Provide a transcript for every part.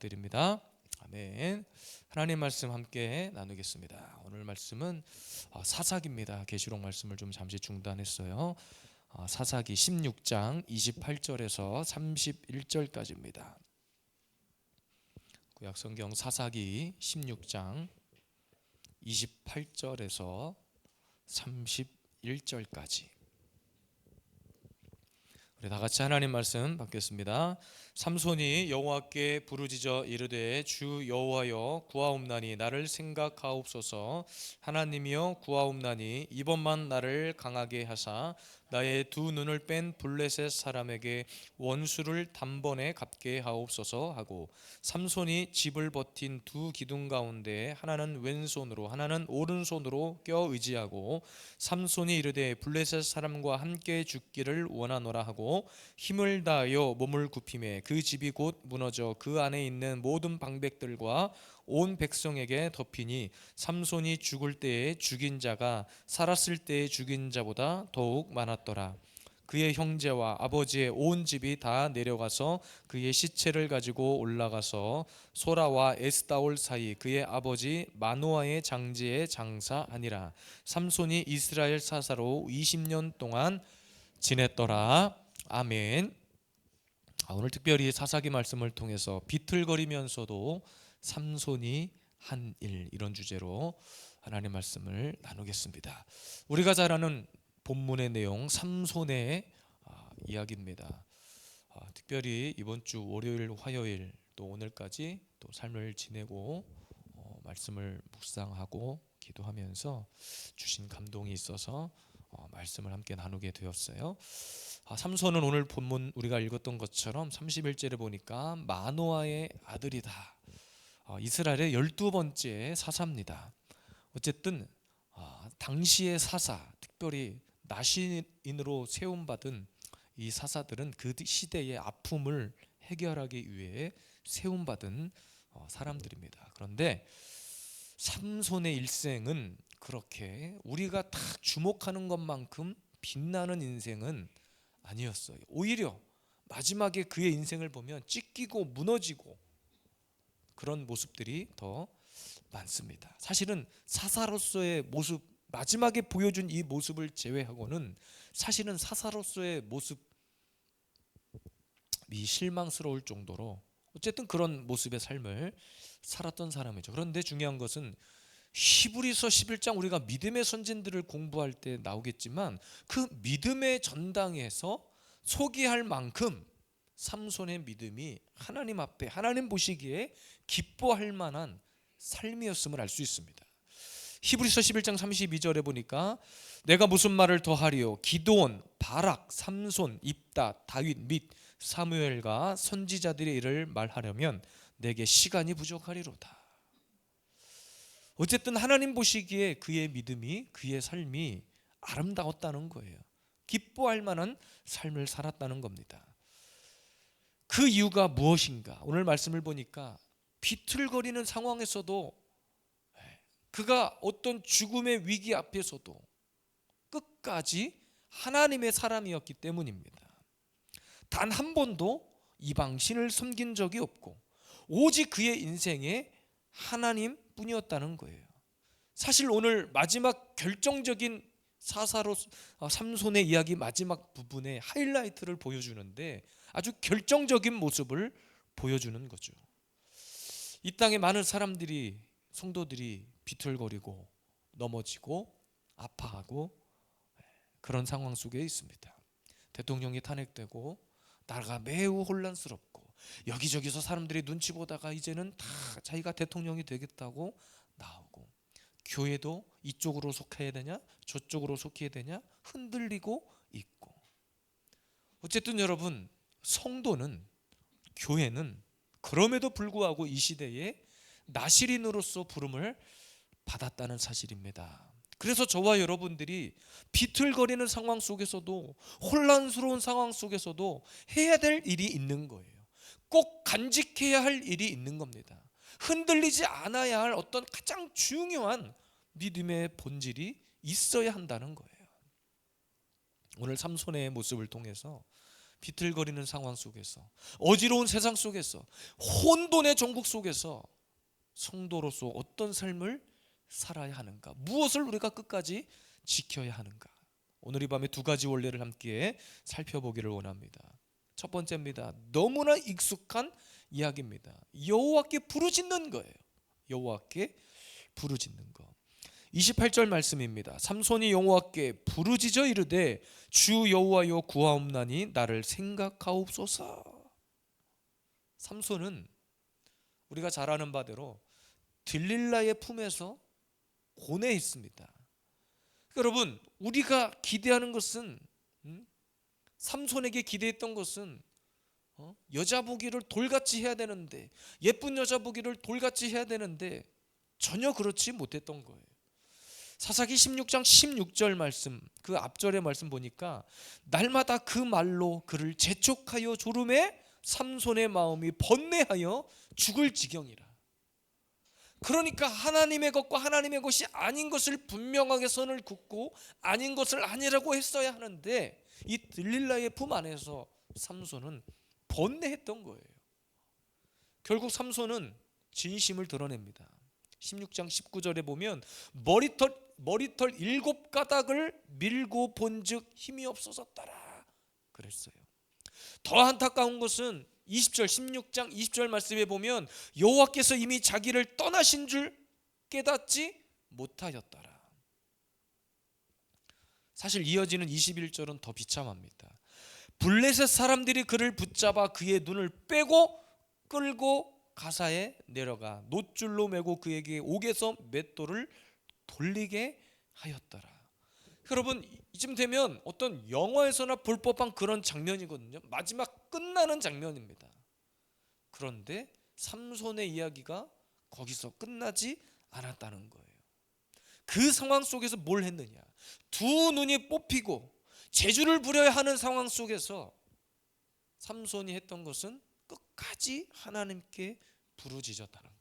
드립니다. 아멘. 하나님 말씀 함께 나누겠습니다. 오늘 말씀은 어, 사사기입니다. 계시록 말씀을 좀 잠시 중단했어요. 어, 사사기 16장 28절에서 31절까지입니다. 구약 성경 사사기 16장 28절에서 31절까지 우리 다 같이 하나님 말씀 받겠습니다. 삼손이 여호와께 부르짖어 이르되 주 여호와여 구하옵나니 나를 생각하옵소서 하나님이여 구하옵나니 이번만 나를 강하게 하사 나의 두 눈을 뺀 블레셋 사람에게 원수를 단번에 갚게 하옵소서 하고 삼손이 집을 버틴 두 기둥 가운데 하나는 왼손으로 하나는 오른손으로 껴 의지하고 삼손이 이르되 블레셋 사람과 함께 죽기를 원하노라 하고 힘을 다하여 몸을 굽히매 그 집이 곧 무너져 그 안에 있는 모든 방백들과 온 백성에게 덮이니 삼손이 죽을 때에 죽인 자가 살았을 때에 죽인 자보다 더욱 많았더라. 그의 형제와 아버지의 온 집이 다 내려가서 그의 시체를 가지고 올라가서 소라와 에스다올 사이 그의 아버지 마노아의 장지에 장사하니라. 삼손이 이스라엘 사사로 20년 동안 지냈더라. 아멘. 아, 오늘 특별히 사사기 말씀을 통해서 비틀거리면서도 삼손이 한 일 이런 주제로 하나님 말씀을 나누겠습니다. 우리가 잘 아는 본문의 내용 삼손의 아, 이야기입니다. 아, 특별히 이번 주 월요일, 화요일 또 오늘까지 또 삶을 지내고 어, 말씀을 묵상하고 기도하면서 주신 감동이 있어서 어, 말씀을 함께 나누게 되었어요. 아, 삼손은 오늘 본문 우리가 읽었던 것처럼 31절에 보니까 마노아의 아들이다. 어, 이스라엘의 열두 번째 사사입니다. 어쨌든 아, 당시의 사사, 특별히 나신인으로 세움받은 이 사사들은 그 시대의 아픔을 해결하기 위해 세움받은 어, 사람들입니다. 그런데 삼손의 일생은 그렇게 우리가 다 주목하는 것만큼 빛나는 인생은 아니었어요. 오히려 마지막에 그의 인생을 보면 찢기고 무너지고 그런 모습들이 더 많습니다. 사실은 사사로서의 모습 마지막에 보여준 이 모습을 제외하고는 사실은 사사로서의 모습이 실망스러울 정도로 어쨌든 그런 모습의 삶을 살았던 사람이죠. 그런데 중요한 것은 히브리서 11장 우리가 믿음의 선진들을 공부할 때 나오겠지만 그 믿음의 전당에서 소개할 만큼 삼손의 믿음이 하나님 앞에 하나님 보시기에 기뻐할 만한 삶이었음을 알 수 있습니다. 히브리서 11장 32절에 보니까 내가 무슨 말을 더하리요 기도원, 바락, 삼손, 입다, 다윗 및 사무엘과 선지자들의 일을 말하려면 내게 시간이 부족하리로다. 어쨌든 하나님 보시기에 그의 믿음이 그의 삶이 아름다웠다는 거예요. 기뻐할 만한 삶을 살았다는 겁니다. 그 이유가 무엇인가? 오늘 말씀을 보니까 비틀거리는 상황에서도 그가 어떤 죽음의 위기 앞에서도 끝까지 하나님의 사람이었기 때문입니다. 단 한 번도 이방신을 섬긴 적이 없고 오직 그의 인생에 하나님 뿐이었다는 거예요. 사실 오늘 마지막 결정적인 사사로 어, 삼손의 이야기 마지막 부분에 하이라이트를 보여주는데 아주 결정적인 모습을 보여주는 거죠. 이 땅에 많은 사람들이 성도들이 비틀거리고 넘어지고 아파하고 그런 상황 속에 있습니다. 대통령이 탄핵되고 나라가 매우 혼란스럽고 여기저기서 사람들이 눈치 보다가 이제는 다 자기가 대통령이 되겠다고 나오고 교회도 이쪽으로 속해야 되냐 저쪽으로 속해야 되냐 흔들리고 있고 어쨌든 여러분 성도는 교회는 그럼에도 불구하고 이 시대에 나시린으로서 부름을 받았다는 사실입니다. 그래서 저와 여러분들이 비틀거리는 상황 속에서도 혼란스러운 상황 속에서도 해야 될 일이 있는 거예요. 꼭 간직해야 할 일이 있는 겁니다. 흔들리지 않아야 할 어떤 가장 중요한 믿음의 본질이 있어야 한다는 거예요. 오늘 삼손의 모습을 통해서 비틀거리는 상황 속에서 어지러운 세상 속에서 혼돈의 전국 속에서 성도로서 어떤 삶을 살아야 하는가? 무엇을 우리가 끝까지 지켜야 하는가? 오늘 이 밤에 두 가지 원리를 함께 살펴보기를 원합니다. 첫 번째입니다. 너무나 익숙한 이야기입니다. 여호와께 부르짖는 거예요. 여호와께 부르짖는 거. 28절 말씀입니다. 삼손이 여호와께 부르짖어 이르되 주 여호와여 구하옵나니 나를 생각하옵소서. 삼손은 우리가 잘 아는 바대로 딜릴라의 품에서 고뇌했습니다. 여러분, 우리가 기대하는 것은 음? 삼손에게 기대했던 것은 어? 여자 보기를 돌같이 해야 되는데 예쁜 여자 보기를 돌같이 해야 되는데 전혀 그렇지 못했던 거예요. 사사기 16장 16절 말씀 그 앞절의 말씀 보니까 날마다 그 말로 그를 재촉하여 조름에 삼손의 마음이 번뇌하여 죽을 지경이라. 그러니까 하나님의 것과 하나님의 것이 아닌 것을 분명하게 선을 긋고 아닌 것을 아니라고 했어야 하는데 이 들릴라의 품 안에서 삼손은 번뇌했던 거예요. 결국 삼손은 진심을 드러냅니다. 16장 19절에 보면 머리털 머리털 일곱 가닥을 밀고 본즉 힘이 없어졌더라 그랬어요. 더 안타까운 것은 20절 16장 20절 말씀에 보면 여호와께서 이미 자기를 떠나신 줄 깨닫지 못하였더라. 사실 이어지는 21절은 더 비참합니다. 블레셋 사람들이 그를 붙잡아 그의 눈을 빼고 끌고 가사에 내려가 노줄로 매고 그에게 옥에서 맷돌을 돌리게 하였더라. 여러분 이쯤 되면 어떤 영화에서나 볼 법한 그런 장면이거든요. 마지막 끝나는 장면입니다. 그런데 삼손의 이야기가 거기서 끝나지 않았다는 거예요. 그 상황 속에서 뭘 했느냐? 두 눈이 뽑히고 재주를 부려야 하는 상황 속에서 삼손이 했던 것은 끝까지 하나님께 부르짖었다는.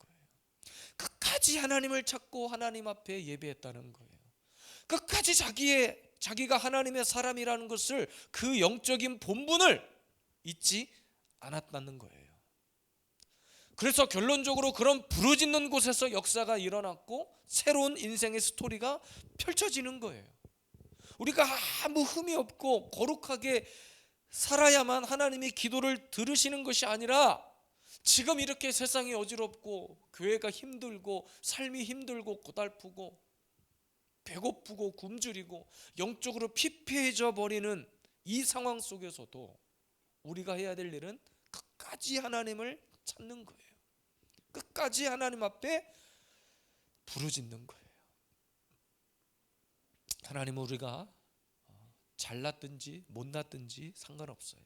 끝까지 하나님을 찾고 하나님 앞에 예배했다는 거예요. 끝까지 자기의 자기가 하나님의 사람이라는 것을 그 영적인 본분을 잊지 않았다는 거예요. 그래서 결론적으로 그런 부르짖는 곳에서 역사가 일어났고 새로운 인생의 스토리가 펼쳐지는 거예요. 우리가 아무 흠이 없고 거룩하게 살아야만 하나님이 기도를 들으시는 것이 아니라 지금 이렇게 세상이 어지럽고 교회가 힘들고 삶이 힘들고 고달프고 배고프고 굶주리고 영적으로 피폐해져 버리는 이 상황 속에서도 우리가 해야 될 일은 끝까지 하나님을 찾는 거예요. 끝까지 하나님 앞에 부르짖는 거예요. 하나님은 우리가 어, 잘났든지 못났든지 상관없어요.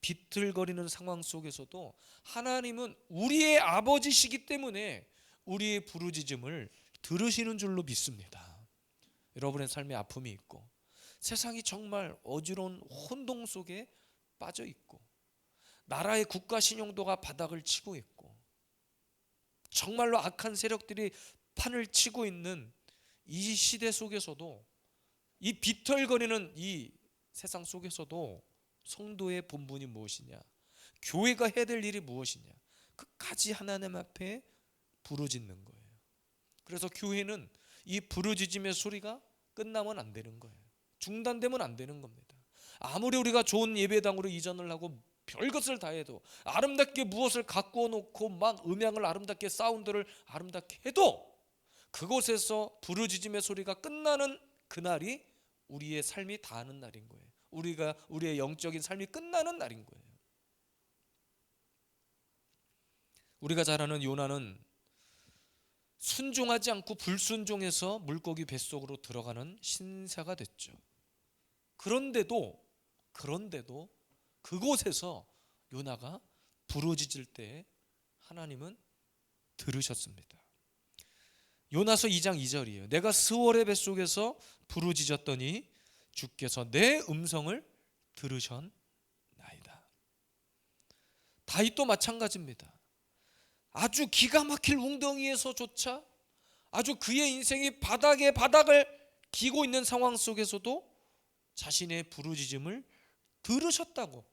비틀거리는 상황 속에서도 하나님은 우리의 아버지시기 때문에 우리의 부르짖음을 들으시는 줄로 믿습니다. 여러분의 삶에 아픔이 있고 세상이 정말 어지러운 혼동 속에 빠져 있고 나라의 국가 신용도가 바닥을 치고 있고 정말로 악한 세력들이 판을 치고 있는 이 시대 속에서도 이 비털거리는 이 세상 속에서도 성도의 본분이 무엇이냐? 교회가 해야 될 일이 무엇이냐? 끝까지 하나님 앞에 부르짖는 거예요. 그래서 교회는 이 부르짖음의 소리가 끝나면 안 되는 거예요. 중단되면 안 되는 겁니다. 아무리 우리가 좋은 예배당으로 이전을 하고 별것을 다 해도 아름답게 무엇을 갖고 놓고 막 음향을 아름답게 사운드를 아름답게 해도 그곳에서 부르짖음의 소리가 끝나는 그날이 우리의 삶이 다하는 날인 거예요. 우리가 우리의 영적인 삶이 끝나는 날인 거예요. 우리가 잘 아는 요나는 순종하지 않고 불순종해서 물고기 뱃속으로 들어가는 신사가 됐죠. 그런데도 그런데도 그곳에서 요나가 부르짖을 때 하나님은 들으셨습니다. 요나서 2장 2절이에요. 내가 스월의 뱃속에서 부르짖었더니 주께서 내 음성을 들으셨나이다. 다윗도 마찬가지입니다. 아주 기가 막힐 웅덩이에서조차 아주 그의 인생이 바닥에 바닥을 기고 있는 상황 속에서도 자신의 부르짖음을 들으셨다고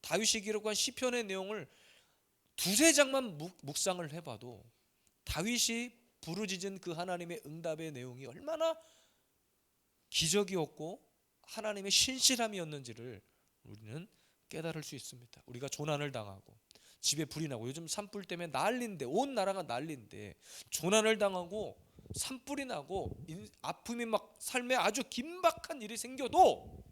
다윗이 기록한 시편의 내용을 두세 장만 묵- 묵상을 해봐도 다윗이 부르짖은 그 하나님의 응답의 내용이 얼마나 기적이었고 하나님의 신실함이었는지를 우리는 깨달을 수 있습니다. 우리가 조난을 당하고 집에 불이 나고 요즘 산불 때문에 난리인데 온 나라가 난리인데 조난을 당하고 산불이 나고 인- 아픔이 막 삶에 아주 긴박한 일이 생겨도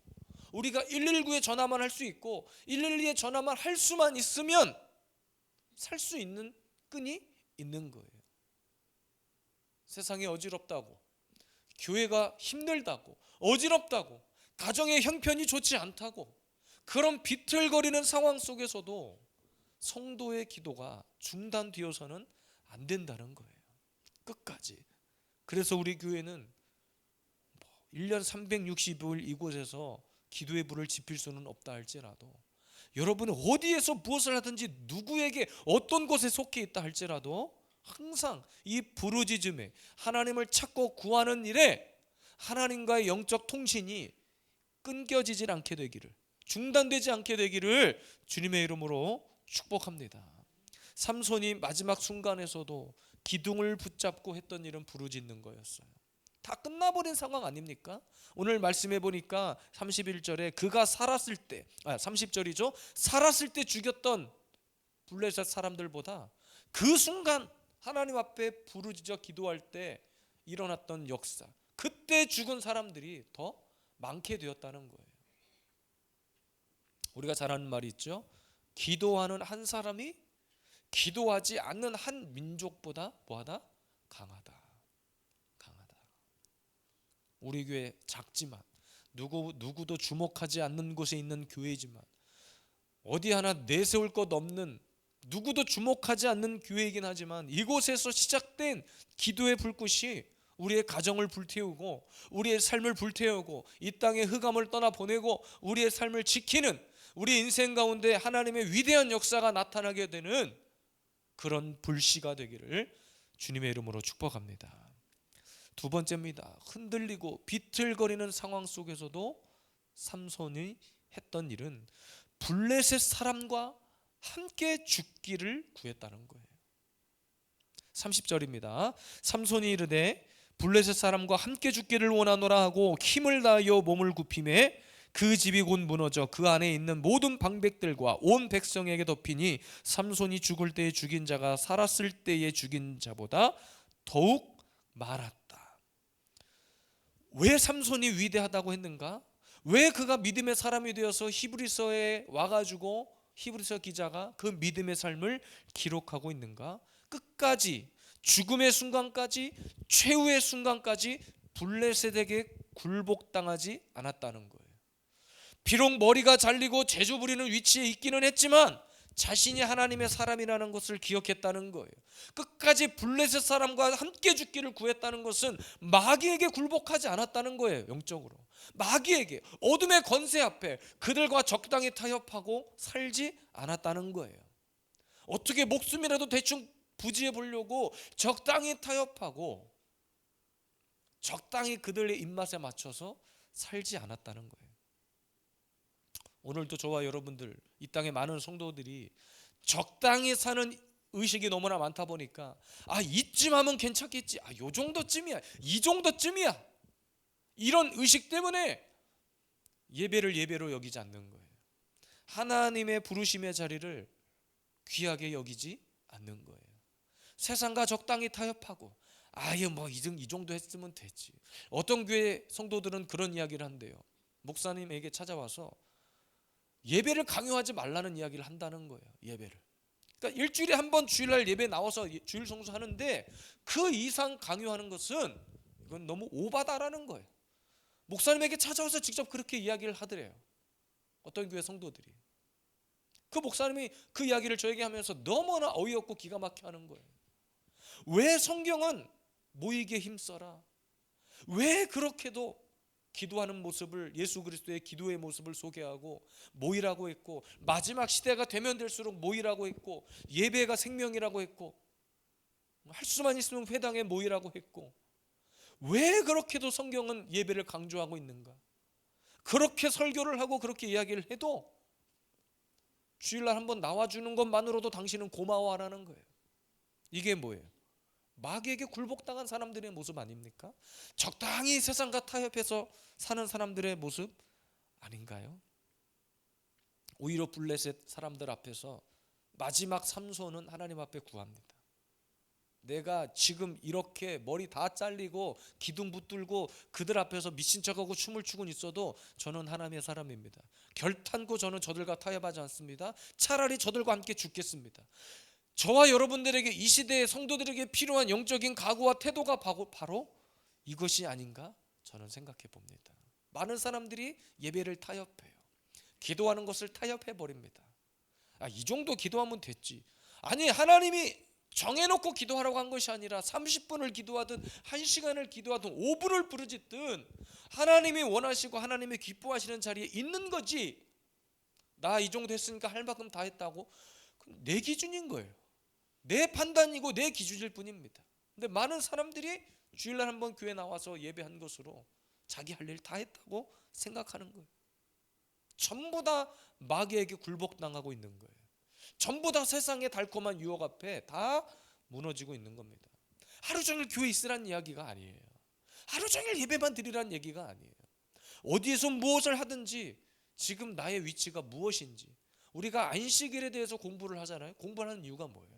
우리가 119에 전화만 할 수 있고 112에 전화만 할 수만 있으면 살 수 있는 끈이 있는 거예요. 세상이 어지럽다고 교회가 힘들다고 어지럽다고 가정의 형편이 좋지 않다고 그런 비틀거리는 상황 속에서도 성도의 기도가 중단되어서는 안 된다는 거예요. 끝까지. 그래서 우리 교회는 뭐 1년 365일 이곳에서 기도의 불을 지필 수는 없다 할지라도 여러분은 어디에서 무엇을 하든지 누구에게 어떤 곳에 속해 있다 할지라도 항상 이 부르짖음에 하나님을 찾고 구하는 일에 하나님과의 영적 통신이 끊겨지질 않게 되기를 중단되지 않게 되기를 주님의 이름으로 축복합니다. 삼손이 마지막 순간에서도 기둥을 붙잡고 했던 일은 부르짖는 거였어요. 다 끝나버린 상황 아닙니까? 오늘 말씀해 보니까 31절에 그가 살았을 때, 아 30절이죠. 살았을 때 죽였던 블레셋 사람들보다 그 순간 하나님 앞에 부르짖어 기도할 때 일어났던 역사, 그때 죽은 사람들이 더 많게 되었다는 거예요. 우리가 잘 아는 말이 있죠. 기도하는 한 사람이 기도하지 않는 한 민족보다 뭐하다? 강하다. 강하다. 우리 교회 작지만 누구 누구도 주목하지 않는 곳에 있는 교회지만 어디 하나 내세울 것 없는 누구도 주목하지 않는 교회이긴 하지만 이곳에서 시작된 기도의 불꽃이 우리의 가정을 불태우고 우리의 삶을 불태우고 이 땅의 흑암을 떠나 보내고 우리의 삶을 지키는 우리 인생 가운데 하나님의 위대한 역사가 나타나게 되는 그런 불씨가 되기를 주님의 이름으로 축복합니다. 두 번째입니다. 흔들리고 비틀거리는 상황 속에서도 삼손이 했던 일은 블레셋 사람과 함께 죽기를 구했다는 거예요. 30절입니다. 삼손이 이르되 블레셋 사람과 함께 죽기를 원하노라 하고 힘을 다하여 몸을 굽힘에 그 집이 곧 무너져 그 안에 있는 모든 방백들과 온 백성에게 덮이니 삼손이 죽을 때에 죽인 자가 살았을 때에 죽인 자보다 더욱 많았다. 왜 삼손이 위대하다고 했는가? 왜 그가 믿음의 사람이 되어서 히브리서에 와가지고 히브리서 기자가 그 믿음의 삶을 기록하고 있는가? 끝까지 죽음의 순간까지 최후의 순간까지 블레셋에게 굴복당하지 않았다는 거예요. 비록 머리가 잘리고 재주 부리는 위치에 있기는 했지만 자신이 하나님의 사람이라는 것을 기억했다는 거예요. 끝까지 블레셋 사람과 함께 죽기를 구했다는 것은 마귀에게 굴복하지 않았다는 거예요. 영적으로. 마귀에게 어둠의 권세 앞에 그들과 적당히 타협하고 살지 않았다는 거예요. 어떻게 목숨이라도 대충 부지해 보려고 적당히 타협하고 적당히 그들의 입맛에 맞춰서 살지 않았다는 거예요. 오늘도 저와 여러분들 이 땅의 많은 성도들이 적당히 사는 의식이 너무나 많다 보니까 아 이쯤 하면 괜찮겠지. 아 요 정도쯤이야. 이 정도쯤이야. 이런 의식 때문에 예배를 예배로 여기지 않는 거예요. 하나님의 부르심의 자리를 귀하게 여기지 않는 거예요. 세상과 적당히 타협하고 아예 뭐 이 정도 했으면 되지. 어떤 교회 성도들은 그런 이야기를 한대요. 목사님에게 찾아와서 예배를 강요하지 말라는 이야기를 한다는 거예요. 예배를. 그러니까 일주일에 한 번 주일날 예배 나와서 예, 주일 성수 하는데 그 이상 강요하는 것은 이건 너무 오바다라는 거예요. 목사님에게 찾아와서 직접 그렇게 이야기를 하더래요. 어떤 교회 성도들이. 그 목사님이 그 이야기를 저에게 하면서 너무나 어이없고 기가 막혀 하는 거예요. 왜 성경은 모이게 힘써라? 왜 그렇게도 기도하는 모습을 예수 그리스도의 기도의 모습을 소개하고 모이라고 했고 마지막 시대가 되면 될수록 모이라고 했고 예배가 생명이라고 했고 할 수만 있으면 회당에 모이라고 했고 왜 그렇게도 성경은 예배를 강조하고 있는가? 그렇게 설교를 하고 그렇게 이야기를 해도 주일날 한번 나와주는 것만으로도 당신은 고마워하라는 거예요. 이게 뭐예요? 마귀에게 굴복당한 사람들의 모습 아닙니까? 적당히 세상과 타협해서 사는 사람들의 모습 아닌가요? 오히려 블레셋 사람들 앞에서 마지막 삼손은 하나님 앞에 구합니다. 내가 지금 이렇게 머리 다 잘리고 기둥 붙들고 그들 앞에서 미친 척하고 춤을 추고 있어도 저는 하나님의 사람입니다. 결탄코 저는 저들과 타협하지 않습니다. 차라리 저들과 함께 죽겠습니다. 저와 여러분들에게 이 시대의 성도들에게 필요한 영적인 각오와 태도가 바로, 바로 이것이 아닌가 저는 생각해 봅니다. 많은 사람들이 예배를 타협해요. 기도하는 것을 타협해 버립니다. 아, 이 정도 기도하면 됐지. 아니 하나님이 정해놓고 기도하라고 한 것이 아니라 30분을 기도하든 1시간을 기도하든 5분을 부르짖든 하나님이 원하시고 하나님이 기뻐하시는 자리에 있는 거지 나 이 정도 했으니까 할 만큼 다 했다고 내 기준인 거예요 내 판단이고 내 기준일 뿐입니다 근데 많은 사람들이 주일날 한번 교회 나와서 예배한 것으로 자기 할 일 다 했다고 생각하는 거예요 전부 다 마귀에게 굴복당하고 있는 거예요 전부 다 세상의 달콤한 유혹 앞에 다 무너지고 있는 겁니다. 하루 종일 교회 있으란 이야기가 아니에요. 하루 종일 예배만 드리란 얘기가 아니에요. 어디에서 무엇을 하든지 지금 나의 위치가 무엇인지 우리가 안식일에 대해서 공부를 하잖아요. 공부하는 이유가 뭐예요?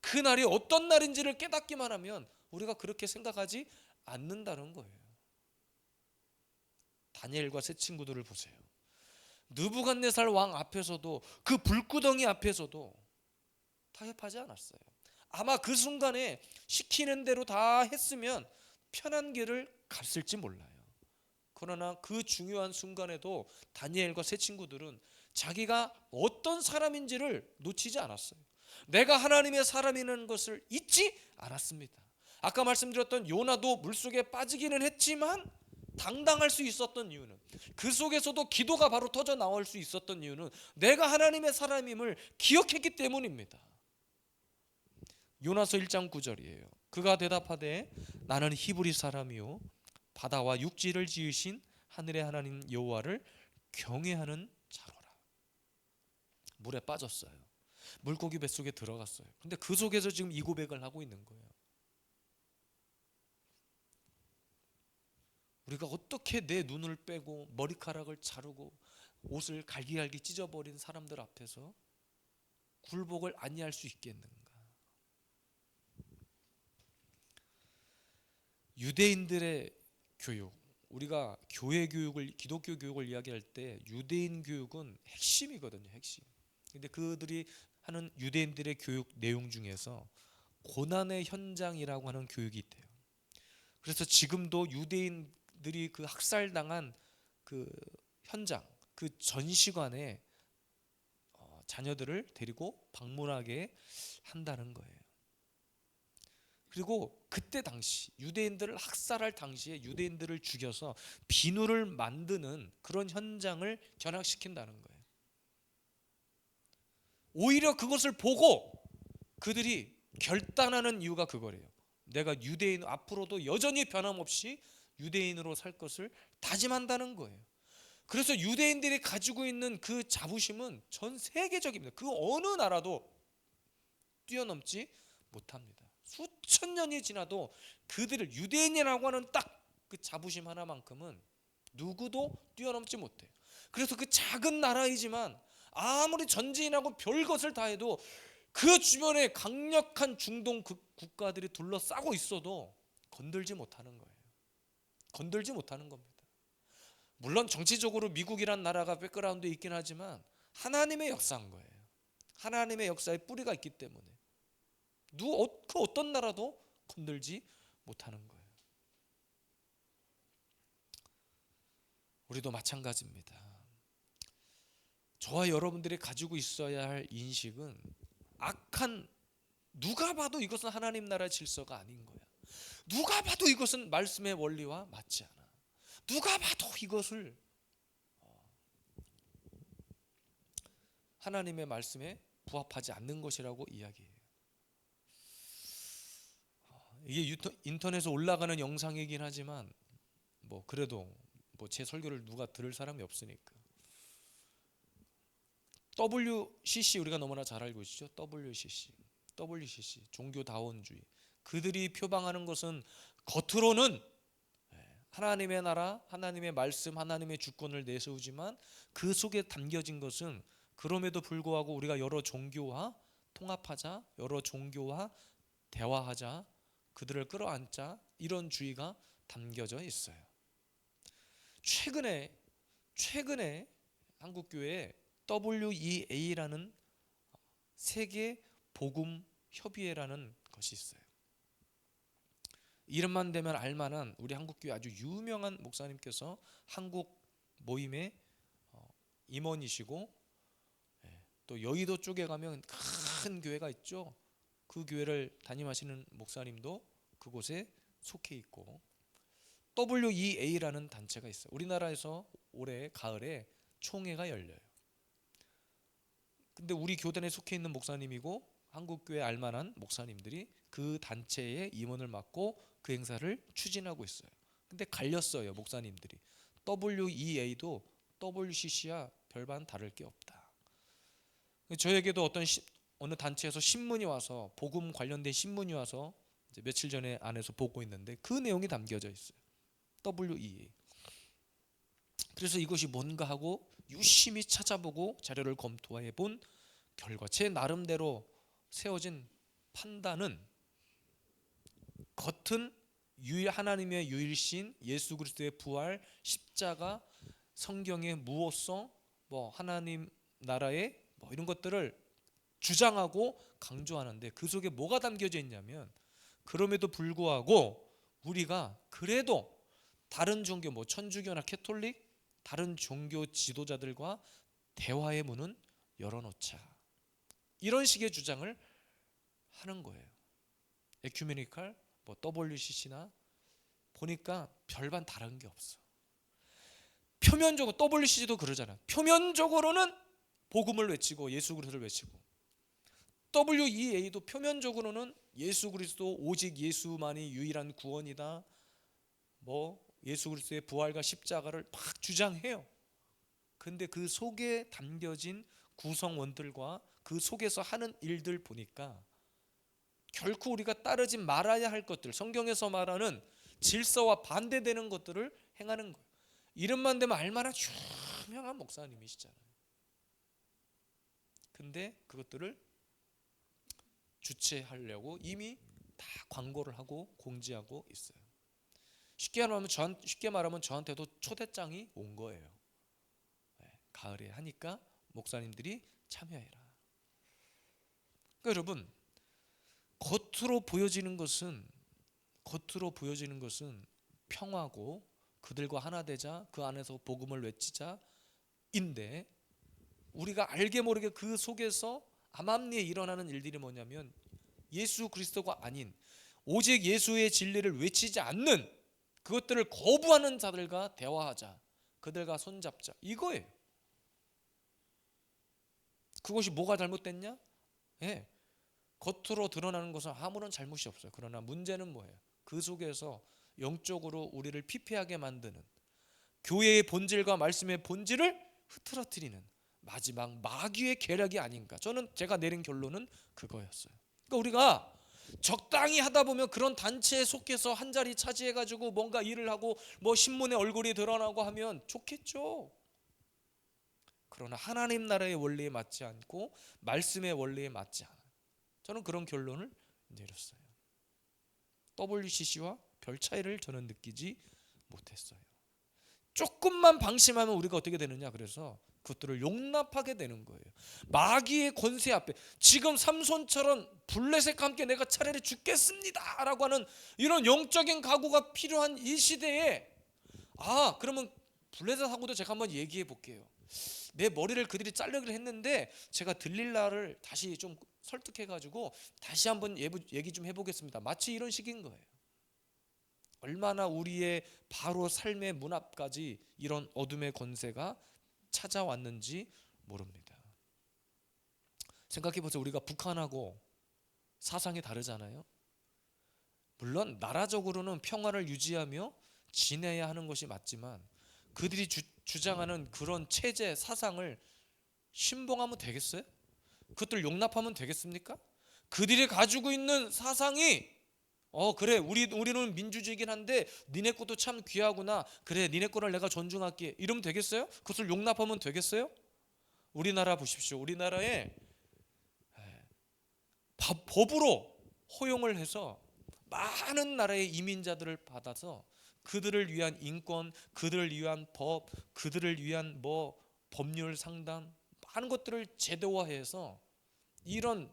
그 날이 어떤 날인지를 깨닫기만 하면 우리가 그렇게 생각하지 않는다는 거예요. 다니엘과 세 친구들을 보세요. 느부갓네살 왕 앞에서도 그 불구덩이 앞에서도 타협하지 않았어요. 아마 그 순간에 시키는 대로 다 했으면 편한 길을 갔을지 몰라요. 그러나 그 중요한 순간에도 다니엘과 세 친구들은 자기가 어떤 사람인지를 놓치지 않았어요. 내가 하나님의 사람이라는 것을 잊지 않았습니다. 아까 말씀드렸던 요나도 물속에 빠지기는 했지만 당당할 수 있었던 이유는 그 속에서도 기도가 바로 터져 나올 수 있었던 이유는 내가 하나님의 사람임을 기억했기 때문입니다. 요나서 1장 9절이에요. 그가 대답하되 나는 히브리 사람이요 바다와 육지를 지으신 하늘의 하나님 여호와를 경외하는 자로라. 물에 빠졌어요. 물고기 뱃속에 들어갔어요. 근데 그 속에서 지금 이 고백을 하고 있는 거예요. 우리가 어떻게 내 눈을 빼고 머리카락을 자르고 옷을 갈기갈기 찢어버린 사람들 앞에서 굴복을 아니할 수 있겠는가? 유대인들의 교육, 우리가 교회 교육을 기독교 교육을 이야기할 때 유대인 교육은 핵심이거든요, 핵심. 근데 그들이 하는 유대인들의 교육 내용 중에서 고난의 현장이라고 하는 교육이 있대요. 그래서 지금도 유대인 들이 그 학살당한 그 현장, 그 전시관에 어, 자녀들을 데리고 방문하게 한다는 거예요. 그리고 그때 당시 유대인들을 학살할 당시에 유대인들을 죽여서 비누를 만드는 그런 현장을 견학시킨다는 거예요. 오히려 그것을 보고 그들이 결단하는 이유가 그거래요. 내가 유대인 앞으로도 여전히 변함없이 유대인으로 살 것을 다짐한다는 거예요. 그래서 유대인들이 가지고 있는 그 자부심은 전 세계적입니다. 그 어느 나라도 뛰어넘지 못합니다. 수천 년이 지나도 그들을 유대인이라고 하는 딱 그 자부심 하나만큼은 누구도 뛰어넘지 못해요. 그래서 그 작은 나라이지만 아무리 전쟁이라고 별 것을 다 해도 그 주변에 강력한 중동 국가들이 둘러싸고 있어도 건들지 못하는 거예요. 건들지 못하는 겁니다. 물론 정치적으로 미국이란 나라가 백그라운드에 있긴 하지만 하나님의 역사인 거예요. 하나님의 역사에 뿌리가 있기 때문에 누 어, 그 어떤 나라도 건들지 못하는 거예요. 우리도 마찬가지입니다. 저와 여러분들이 가지고 있어야 할 인식은 악한 누가 봐도 이것은 하나님 나라의 질서가 아닌 거야. 누가 봐도 이것은 말씀의 원리와 맞지 않아. 누가 봐도 이것을 어, 하나님의 말씀에 부합하지 않는 것이라고 이야기해요. 어, 이게 인터넷에 올라가는 영상이긴 하지만 뭐 그래도 뭐 제 설교를 누가 들을 사람이 없으니까 WCC 우리가 너무나 잘 알고 있죠. WCC, WCC 종교다원주의. 그들이 표방하는 것은 겉으로는 예, 하나님의 나라, 하나님의 말씀, 하나님의 주권을 내세우지만 그 속에 담겨진 것은 그럼에도 불구하고 우리가 여러 종교와 통합하자, 여러 종교와 대화하자, 그들을 끌어안자 이런 주의가 담겨져 있어요. 최근에 최근에 한국 교회에 WEA라는 세계 복음 협의회라는 것이 있어요. 이름만 되면 알만한 우리 한국 교회 아주 유명한 목사님께서 한국 모임의 어, 임원이시고 예, 또 여의도 쪽에 가면 큰 교회가 있죠. 그 교회를 담임하시는 목사님도 그곳에 속해 있고 WEA라는 단체가 있어요. 우리나라에서 올해 가을에 총회가 열려요. 근데 우리 교단에 속해 있는 목사님이고 한국 교회 알만한 목사님들이 그 단체의 임원을 맡고 그 행사를 추진하고 있어요. 근데 갈렸어요, 목사님들이. WEA도 WCC와 별반 다를 게 없다. 저에게도 어떤 시, 어느 단체에서 신문이 와서 복음 관련된 신문이 와서 며칠 전에 안에서 보고 있는데 그 내용이 담겨져 있어요. WEA. 그래서 이것이 뭔가 하고 유심히 찾아보고 자료를 검토해 본 결과 제 나름대로 세워진 판단은 겉은 유일 하나님의 유일신 예수 그리스도의 부활 십자가 성경의 무호성 뭐 하나님 나라의 뭐 이런 것들을 주장하고 강조하는데 그 속에 뭐가 담겨져 있냐면 그럼에도 불구하고 우리가 그래도 다른 종교 뭐 천주교나 캐톨릭 다른 종교 지도자들과 대화의 문은 열어놓자 이런 식의 주장을 하는 거예요. 에큐메니칼 뭐 WCC나 보니까 별반 다른 게 없어. 표면적으로 WCC도 그러잖아. 표면적으로는 복음을 외치고 예수 그리스도를 외치고 WEA도 표면적으로는 예수 그리스도 오직 예수만이 유일한 구원이다. 뭐 예수 그리스도의 부활과 십자가를 막 주장해요. 근데 그 속에 담겨진 구성원들과 그 속에서 하는 일들 보니까 결코 우리가 따르지 말아야 할 것들, 성경에서 말하는 질서와 반대되는 것들을 행하는 거예요. 이름만 되면 알만한 유명한 목사님이시잖아요. 근데 그것들을 주체하려고 이미 다 광고를 하고 공지하고 있어요. 쉽게 말하면 저 쉽게 말하면 저한테도 초대장이 온 거예요. 네, 가을에 하니까 목사님들이 참여해라. 그러니까 여러분 겉으로 보여지는 것은 겉으로 보여지는 것은 평화고 그들과 하나 되자 그 안에서 복음을 외치자인데 우리가 알게 모르게 그 속에서 암암리에 일어나는 일들이 뭐냐면 예수 그리스도가 아닌 오직 예수의 진리를 외치지 않는 그것들을 거부하는 자들과 대화하자. 그들과 손잡자. 이거예요. 그것이 뭐가 잘못됐냐? 예. 겉으로 드러나는 것은 아무런 잘못이 없어요. 그러나 문제는 뭐예요? 그 속에서 영적으로 우리를 피폐하게 만드는 교회의 본질과 말씀의 본질을 흐트러뜨리는 마지막 마귀의 계략이 아닌가. 저는 제가 내린 결론은 그거였어요. 그러니까 우리가 적당히 하다 보면 그런 단체에 속해서 한 자리 차지해 가지고 뭔가 일을 하고 뭐 신문에 얼굴이 드러나고 하면 좋겠죠. 그러나 하나님 나라의 원리에 맞지 않고 말씀의 원리에 맞지 않아. 저는 그런 결론을 내렸어요. WCC와 별 차이를 저는 느끼지 못했어요. 조금만 방심하면 우리가 어떻게 되느냐 그래서 그것들을 용납하게 되는 거예요. 마귀의 권세 앞에 지금 삼손처럼 블레셋과 함께 내가 차라리 죽겠습니다라고 하는 이런 영적인 각오가 필요한 이 시대에 아 그러면 블레셋하고도 제가 한번 얘기해 볼게요. 내 머리를 그들이 자르기를 했는데 제가 들릴라를 다시 좀 설득해 가지고 다시 한번 얘기 좀 해보겠습니다. 마치 이런 식인 거예요. 얼마나 우리의 바로 삶의 문 앞까지 이런 어둠의 권세가 찾아왔는지 모릅니다. 생각해 보세요. 우리가 북한하고 사상이 다르잖아요. 물론 나라적으로는 평화를 유지하며 지내야 하는 것이 맞지만 그들이 주, 주장하는 그런 체제 사상을 신봉하면 되겠어요? 그것들 용납하면 되겠습니까? 그들이 가지고 있는 사상이 어 그래 우리 우리는 민주주의긴 한데 니네 것도 참 귀하구나 그래 니네 거를 내가 존중할게 이러면 되겠어요? 그것을 용납하면 되겠어요? 우리나라 보십시오 우리나라에 법으로 허용을 해서 많은 나라의 이민자들을 받아서 그들을 위한 인권, 그들을 위한 법, 그들을 위한 뭐 법률 상담 많은 것들을 제도화해서 이런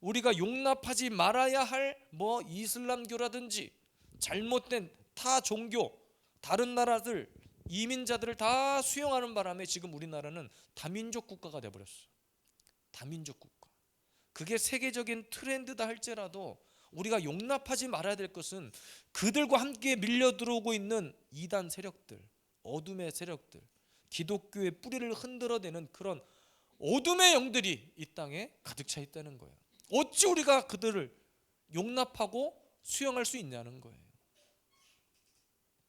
우리가 용납하지 말아야 할 뭐 이슬람교라든지 잘못된 타 종교 다른 나라들 이민자들을 다 수용하는 바람에 지금 우리나라는 다민족 국가가 돼 버렸어. 다민족 국가. 그게 세계적인 트렌드다 할지라도 우리가 용납하지 말아야 될 것은 그들과 함께 밀려 들어오고 있는 이단 세력들, 어둠의 세력들, 기독교의 뿌리를 흔들어대는 그런 어둠의 영들이 이 땅에 가득 차 있다는 거예요. 어찌 우리가 그들을 용납하고 수용할 수 있냐는 거예요.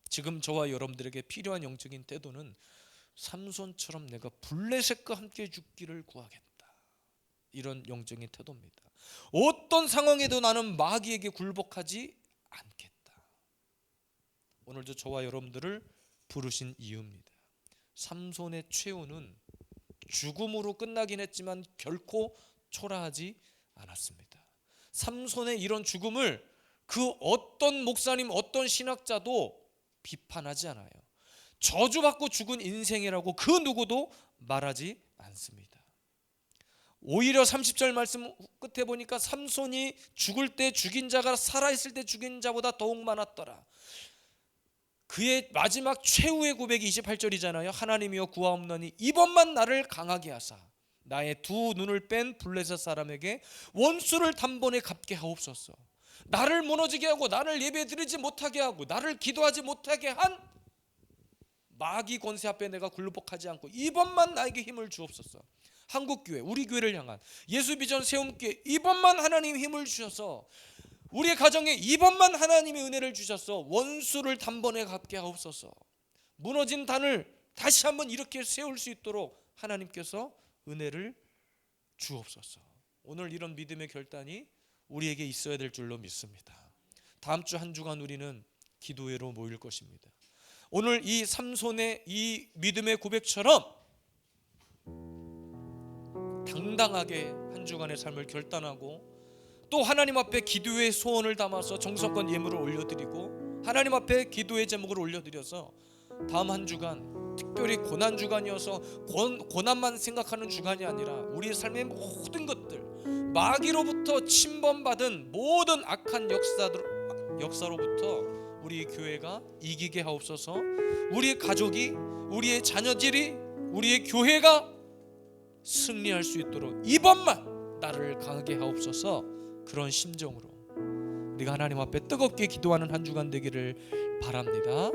지금 저와 여러분들에게 필요한 영적인 태도는 삼손처럼 내가 블레셋과 함께 죽기를 구하겠다. 이런 영적인 태도입니다. 어떤 상황에도 나는 마귀에게 굴복하지 않겠다. 오늘도 저와 여러분들을 부르신 이유입니다. 삼손의 최후는 죽음으로 끝나긴 했지만 결코 초라하지 않았습니다. 삼손의 이런 죽음을 그 어떤 목사님, 어떤 신학자도 비판하지 않아요. 저주받고 죽은 인생이라고 그 누구도 말하지 않습니다. 오히려 30절 말씀 끝에 보니까 삼손이 죽을 때 죽인 자가 살아 있을 때 죽인 자보다 더욱 많았더라. 그의 마지막 최후의 고백이 28절이잖아요. 하나님이여 구하옵나니 이번만 나를 강하게 하사 나의 두 눈을 뺀 블레셋 사람에게 원수를 단번에 갚게 하옵소서. 나를 무너지게 하고 나를 예배드리지 못하게 하고 나를 기도하지 못하게 한 마귀 권세 앞에 내가 굴복하지 않고 이번만 나에게 힘을 주옵소서. 한국 교회, 우리 교회를 향한 예수 비전 세움께 이번만 하나님 힘을 주셔서 우리의 가정에 이번만 하나님의 은혜를 주셔서 원수를 단번에 갚게 하옵소서. 무너진 단을 다시 한번 이렇게 세울 수 있도록 하나님께서 은혜를 주옵소서. 오늘 이런 믿음의 결단이 우리에게 있어야 될 줄로 믿습니다. 다음 주 한 주간 우리는 기도회로 모일 것입니다. 오늘 이 삼손의 이 믿음의 고백처럼 당당하게 한 주간의 삶을 결단하고 또 하나님 앞에 기도의 소원을 담아서 정성껏 예물을 올려드리고 하나님 앞에 기도의 제목을 올려드려서 다음 한 주간 특별히 고난 주간이어서 고, 고난만 생각하는 주간이 아니라 우리의 삶의 모든 것들 마귀로부터 침범받은 모든 악한 역사들 역사로부터 우리 교회가 이기게 하옵소서. 우리의 가족이 우리의 자녀들이 우리의 교회가 승리할 수 있도록 이번만 나를 강하게 하옵소서. 그런 심정으로 우리가 하나님 앞에 뜨겁게 기도하는 한 주간 되기를 바랍니다.